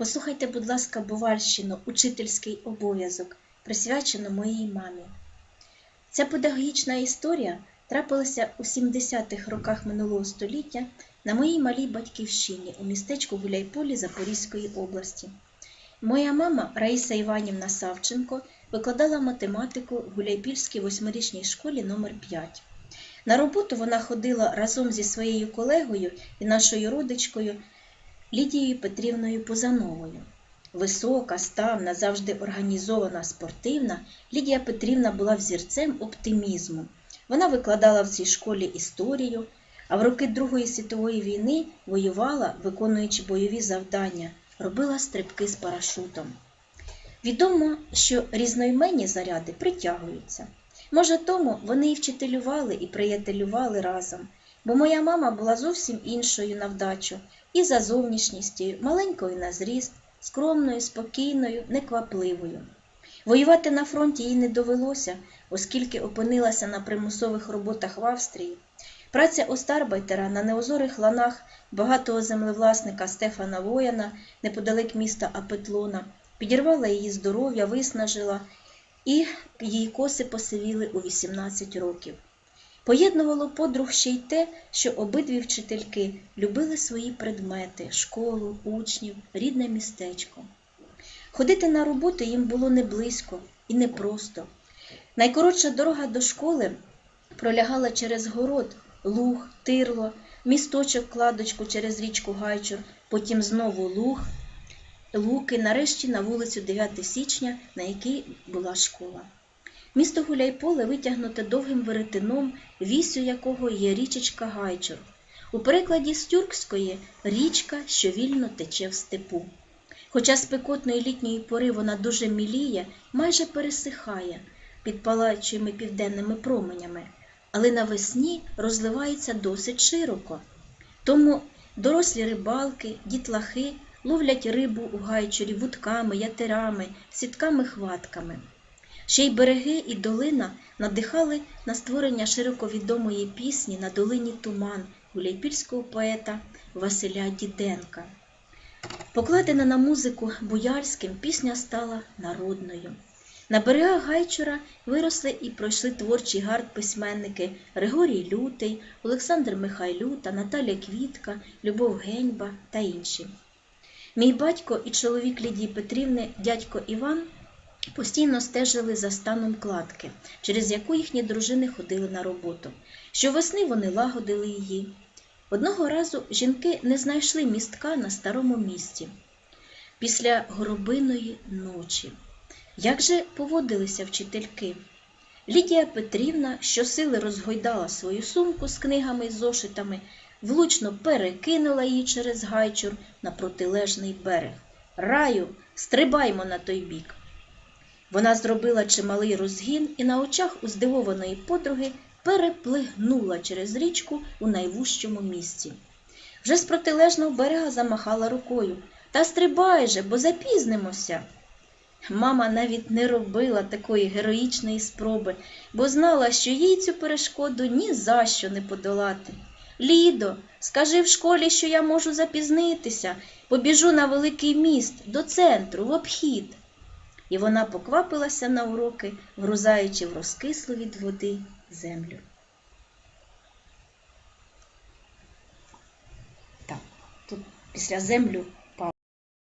Послухайте, будь ласка, Бувальщину, учительський обов'язок, присвячену моїй мамі. Ця педагогічна історія трапилася у 70-х роках минулого століття на моїй малій батьківщині у містечку Гуляйполі Запорізької області. Моя мама Раїса Іванівна Савченко викладала математику в Гуляйпільській восьмирічній школі номер 5 На роботу вона ходила разом зі своєю колегою і нашою родичкою Лідією Петрівною Пузановою. Висока, ставна, завжди організована, спортивна, Лідія Петрівна була взірцем оптимізму. Вона викладала в цій школі історію, а в роки Другої світової війни воювала, виконуючи бойові завдання, робила стрибки з парашутом. Відомо, що різноіменні заряди притягуються. Може, тому вони і вчителювали, і приятелювали разом, бо моя мама була зовсім іншою на вдачу, і за зовнішністю, маленькою на зріст, скромною, спокійною, неквапливою. Воювати на фронті їй не довелося, оскільки опинилася на примусових роботах в Австрії. Праця остарбайтера на неозорих ланах багатого землевласника Стефана Вояна неподалек міста Апетлона підірвала її здоров'я, виснажила, і її коси посивіли у 18 років. Поєднувало подруг ще й те, що обидві вчительки любили свої предмети, школу, учнів, рідне містечко. Ходити на роботу їм було не близько і не просто. Найкоротша дорога до школи пролягала через город, луг, тирло, місточок, кладочку через річку Гайчур, потім знову луг, луки, нарешті на вулицю 9 січня, на якій була школа. Місто Гуляйполе витягнуте довгим веретеном, вісю якого є річечка Гайчур. У перекладі з тюркської річка, що вільно тече в степу. Хоча спекотної літньої пори вона дуже міліє, майже пересихає під палаючими південними променями, але навесні розливається досить широко. Тому дорослі рибалки, дітлахи ловлять рибу у гайчурі вудками, ятерами, сітками-хватками. Ще й береги і долина надихали на створення широко відомої пісні на долині Туман гуляйпільського поета Василя Діденка. Покладена на музику Буяльським, пісня стала народною. На берегах Гайчура виросли і пройшли творчий гард письменники Григорій Лютий, Олександр Михайлюта, Наталя Квітка, Любов Геньба та інші. Мій батько і чоловік Лідії Петрівни, дядько Іван, постійно стежили за станом кладки, через яку їхні дружини ходили на роботу. Щовесни вони лагодили її. Одного разу жінки не знайшли містка на старому місці після горобиної ночі. Як же поводилися вчительки? Лідія Петрівна щосили розгойдала свою сумку з книгами і зошитами, влучно перекинула її через гайчур на протилежний берег. Раю, стрибаймо на той бік. Вона зробила чималий розгін і на очах у здивованої подруги переплигнула через річку у найвужчому місці. Вже з протилежного берега замахала рукою. Та стрибай же, бо запізнимося. Мама навіть не робила такої героїчної спроби, бо знала, що їй цю перешкоду ні за що не подолати. Лідо, скажи в школі, що я можу запізнитися, побіжу на великий міст, до центру, в обхід. І вона поквапилася на уроки, врузаючи в розкислу від води землю. Так, тут після землю